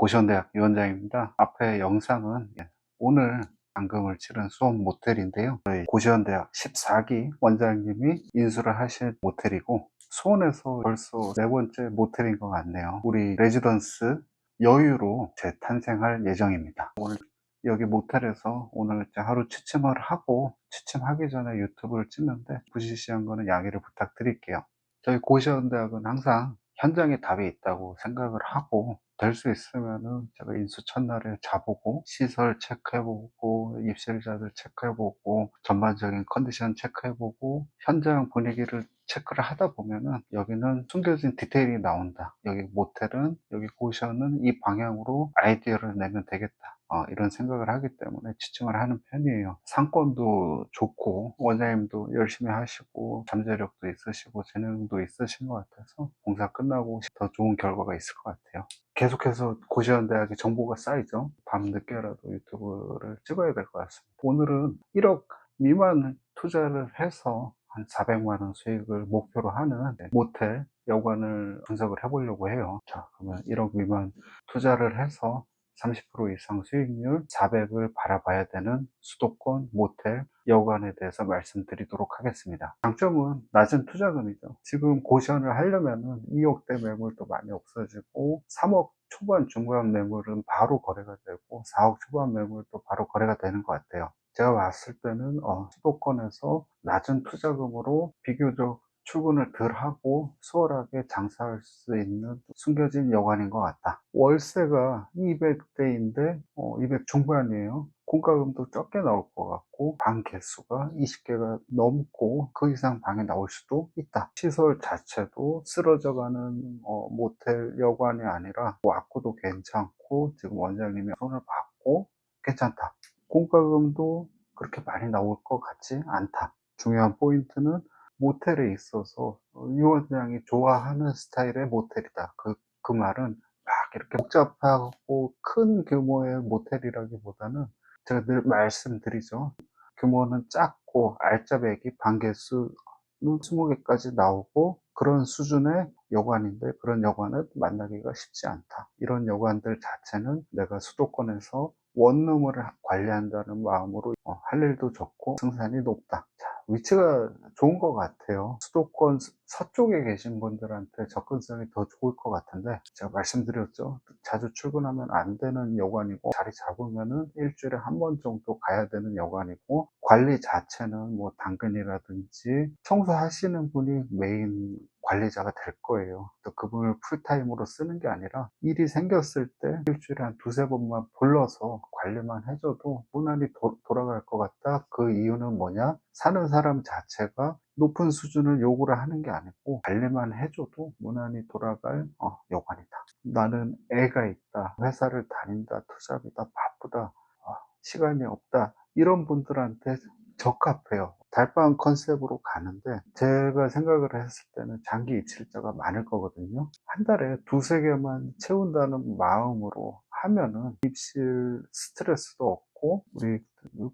고시원대학 위원장입니다. 앞에 영상은 예, 오늘 당금을 치른 수원 모텔인데요. 저희 고시원대학 14기 원장님이 인수를 하신 모텔이고 수원에서 벌써 네 번째 모텔인 것 같네요. 우리 레지던스 여유로 재탄생할 예정입니다. 오늘 여기 모텔에서 오늘 하루 취침을 하고 취침하기 전에 유튜브를 찍는데 부시시한 거는 양해를 부탁드릴게요. 저희 고시원대학은 항상 현장에 답이 있다고 생각을 하고 될 수 있으면은 제가 인수 첫날에 자보고 시설 체크해보고 입실자들 체크해보고 전반적인 컨디션 체크해보고 현장 분위기를 체크를 하다 보면은 여기는 숨겨진 디테일이 나온다. 여기 모텔은 여기 고시원은 이 방향으로 아이디어를 내면 되겠다. 어, 이런 생각을 하기 때문에 지침을 하는 편이에요. 상권도 좋고 원장님도 열심히 하시고 잠재력도 있으시고 재능도 있으신 것 같아서 공사 끝나고 더 좋은 결과가 있을 것 같아요. 계속해서 고시원대학의 정보가 쌓이죠. 밤 늦게라도 유튜브를 찍어야 될 것 같습니다. 오늘은 1억 미만 투자를 해서 한 400만 원 수익을 목표로 하는 모텔 여관을 분석을 해보려고 해요. 자, 그러면 1억 미만 투자를 해서 30% 이상 수익률 400을 바라봐야 되는 수도권 모텔 여관에 대해서 말씀드리도록 하겠습니다. 장점은 낮은 투자금이죠. 지금 고시원을 하려면은 2억대 매물도 많이 없어지고 3억 초반 중반 매물은 바로 거래가 되고 4억 초반 매물도 바로 거래가 되는 것 같아요. 제가 봤을 때는 어, 수도권에서 낮은 투자금으로 비교적 출근을 덜 하고 수월하게 장사할 수 있는 숨겨진 여관인 것 같다. 월세가 200대인데 어, 200 중반이에요. 공과금도 적게 나올 것 같고 방 개수가 20개가 넘고 그 이상 방이 나올 수도 있다. 시설 자체도 쓰러져가는 어, 모텔 여관이 아니라 와꾸도 괜찮고 지금 원장님이 손을 받고 괜찮다. 공과금도 그렇게 많이 나올 것 같지 않다. 중요한 포인트는 모텔에 있어서 이 원장이 좋아하는 스타일의 모텔이다. 그, 그 말은 막 이렇게 복잡하고 큰 규모의 모텔이라기보다는 제가 늘 말씀드리죠. 규모는 작고 알짜배기 반개수 20개까지 나오고 그런 수준의 여관인데 그런 여관을 만나기가 쉽지 않다. 이런 여관들 자체는 내가 수도권에서 원룸을 관리한다는 마음으로 어, 할 일도 좋고 승산이 높다. 자, 위치가 좋은 것 같아요. 수도권 서쪽에 계신 분들한테 접근성이 더 좋을 것 같은데 제가 말씀드렸죠. 자주 출근하면 안 되는 여관이고 자리 잡으면은 일주일에 한 번 정도 가야 되는 여관이고 관리 자체는 뭐 당근이라든지 청소하시는 분이 메인 관리자가 될 거예요. 또 그분을 풀타임으로 쓰는 게 아니라 일이 생겼을 때 일주일에 한 두세 번만 불러서 관리만 해줘도 무난히 도, 돌아갈 것 같다. 그 이유는 뭐냐? 사는 사람 자체가 높은 수준을 요구를 하는 게 아니고 관리만 해줘도 무난히 돌아갈 어, 여관이다. 나는 애가 있다. 회사를 다닌다. 투잡이다. 바쁘다. 어, 시간이 없다. 이런 분들한테 적합해요. 달방 컨셉으로 가는데 제가 생각을 했을 때는 장기 입실자가 많을 거거든요. 한 달에 두세 개만 채운다는 마음으로 하면은 입실 스트레스도 없고 우리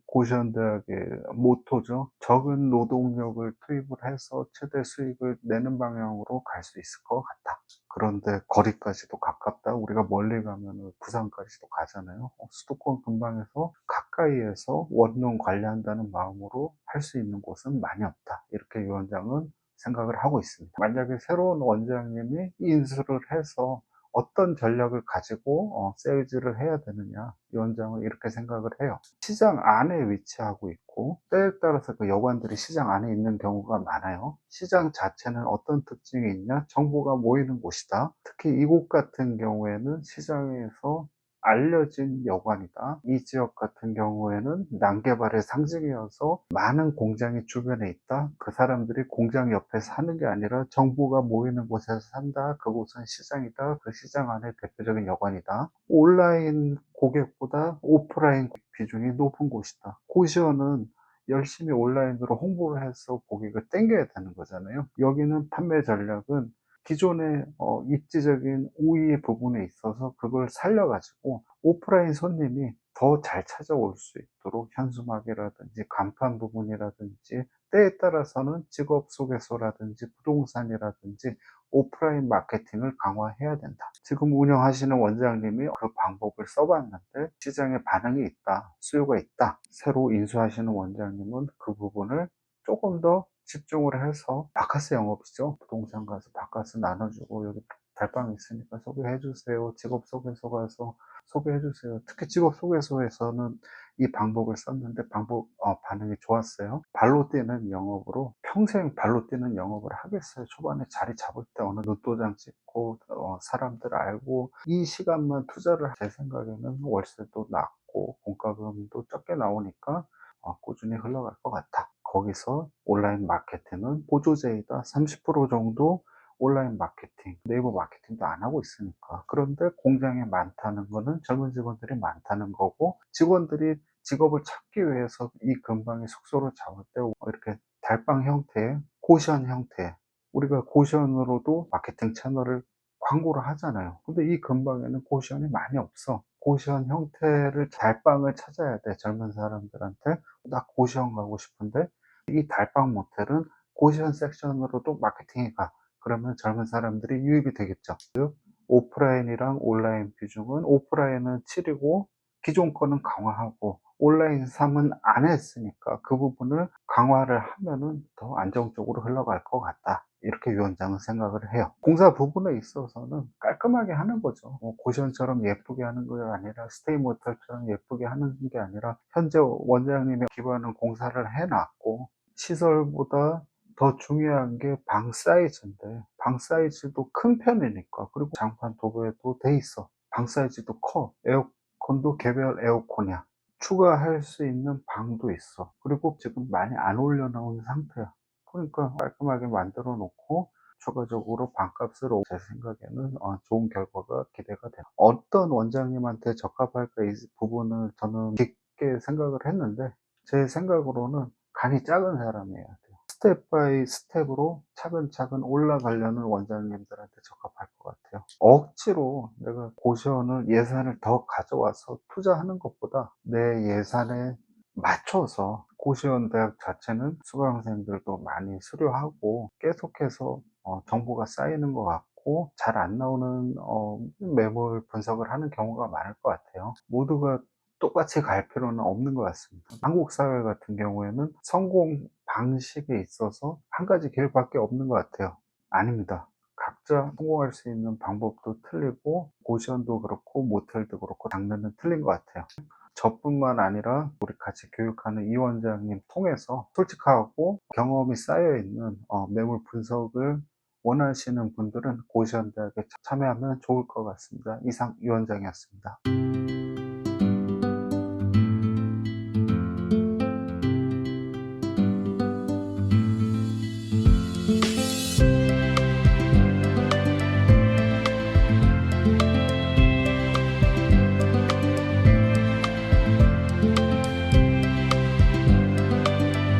고시원 대학의 모토죠. 적은 노동력을 투입을 해서 최대 수익을 내는 방향으로 갈 수 있을 것 같다. 그런데 거리까지도 가깝다. 우리가 멀리 가면 부산까지도 가잖아요. 어, 수도권 근방에서 가까이에서 원룸 관리한다는 마음으로 할 수 있는 곳은 많이 없다. 이렇게 위원장은 생각을 하고 있습니다. 만약에 새로운 원장님이 인수를 해서 어떤 전략을 가지고 어, 세일즈를 해야 되느냐 위원장은 이렇게 생각을 해요. 시장 안에 위치하고 있고 때에 따라서 그 여관들이 시장 안에 있는 경우가 많아요. 시장 자체는 어떤 특징이 있냐 정보가 모이는 곳이다. 특히 이곳 같은 경우에는 시장에서 알려진 여관이다. 이 지역 같은 경우에는 난개발의 상징이어서 많은 공장이 주변에 있다. 그 사람들이 공장 옆에 사는 게 아니라 정부가 모이는 곳에서 산다. 그곳은 시장이다. 그 시장 안에 대표적인 여관이다. 온라인 고객보다 오프라인 비중이 높은 곳이다. 고시원은 열심히 온라인으로 홍보를 해서 고객을 땡겨야 되는 거잖아요. 여기는 판매 전략은 기존의 어, 입지적인 우위 부분에 있어서 그걸 살려가지고 오프라인 손님이 더 잘 찾아올 수 있도록 현수막이라든지 간판 부분이라든지 때에 따라서는 직업 소개서라든지 부동산이라든지 오프라인 마케팅을 강화해야 된다. 지금 운영하시는 원장님이 그 방법을 써봤는데 시장에 반응이 있다, 수요가 있다. 새로 인수하시는 원장님은 그 부분을 조금 더 집중을 해서 바카스 영업이죠. 부동산 가서 바카스 나눠주고 여기 달방 있으니까 소개해 주세요. 직업 소개서 가서 소개해 주세요. 특히 직업 소개서에서는 이 방법을 썼는데 방법 어, 반응이 좋았어요. 발로 뛰는 영업으로 평생 발로 뛰는 영업을 하겠어요. 초반에 자리 잡을 때 어느 눈도장 찍고 어, 사람들 알고 이 시간만 투자를 제 생각에는 월세도 낮고 공과금도 적게 나오니까 어, 꾸준히 흘러갈 것 같다. 거기서 온라인 마케팅은 보조제이다. 30% 정도 온라인 마케팅, 네이버 마케팅도 안 하고 있으니까. 그런데 공장에 많다는 거는 젊은 직원들이 많다는 거고, 직원들이 직업을 찾기 위해서 이 근방의 숙소를 잡을 때 이렇게 달방 형태, 고시원 형태, 우리가 고시원으로도 마케팅 채널을 광고를 하잖아요. 근데 이 근방에는 고시원이 많이 없어. 고시원 형태를 달방을 찾아야 돼. 젊은 사람들한테 나 고시원 가고 싶은데 이 달방 모텔은 고시원 섹션으로도 마케팅이 가. 그러면 젊은 사람들이 유입이 되겠죠. 즉 오프라인이랑 온라인 비중은 오프라인은 7이고 기존 거는 강화하고 온라인 3은 안 했으니까 그 부분을 강화를 하면은 더 안정적으로 흘러갈 것 같다. 이렇게 위원장은 생각을 해요. 공사 부분에 있어서는 깔끔하게 하는 거죠. 뭐 고시원처럼 예쁘게 하는 게 아니라 스테이 모텔처럼 예쁘게 하는 게 아니라 현재 원장님의 기반은 공사를 해놨고 시설보다 더 중요한 게 방 사이즈인데 방 사이즈도 큰 편이니까 그리고 장판 도배도 돼 있어 방 사이즈도 커 에어컨도 개별 에어컨이야 추가할 수 있는 방도 있어. 그리고 지금 많이 안 올려놓은 상태야. 그러니까 깔끔하게 만들어 놓고 추가적으로 방값을 오- 제 생각에는 어, 좋은 결과가 기대가 돼요 어떤 원장님한테 적합할까 이 부분을 저는 깊게 생각을 했는데 제 생각으로는 간이 작은 사람이어야 돼요 스텝 바이 스텝으로 차근차근 올라가려는 원장님들한테 적합할 것 같아요. 억지로 내가 고시원을 예산을 더 가져와서 투자하는 것보다 내 예산에 맞춰서 고시원 대학 자체는 수강생들도 많이 수료하고 계속해서 어, 정보가 쌓이는 것 같고 잘 안 나오는 어, 매물 분석을 하는 경우가 많을 것 같아요. 모두가 똑같이 갈 필요는 없는 것 같습니다. 한국 사회 같은 경우에는 성공 방식에 있어서 한 가지 길밖에 없는 것 같아요. 아닙니다. 각자 성공할 수 있는 방법도 틀리고 고시원도 그렇고 모텔도 그렇고 장르는 틀린 것 같아요. 저뿐만 아니라 우리 같이 교육하는 이 원장님 통해서 솔직하고 경험이 쌓여 있는 어, 매물 분석을 원하시는 분들은 고시원 대학에 참여하면 좋을 것 같습니다. 이상 이 원장이었습니다.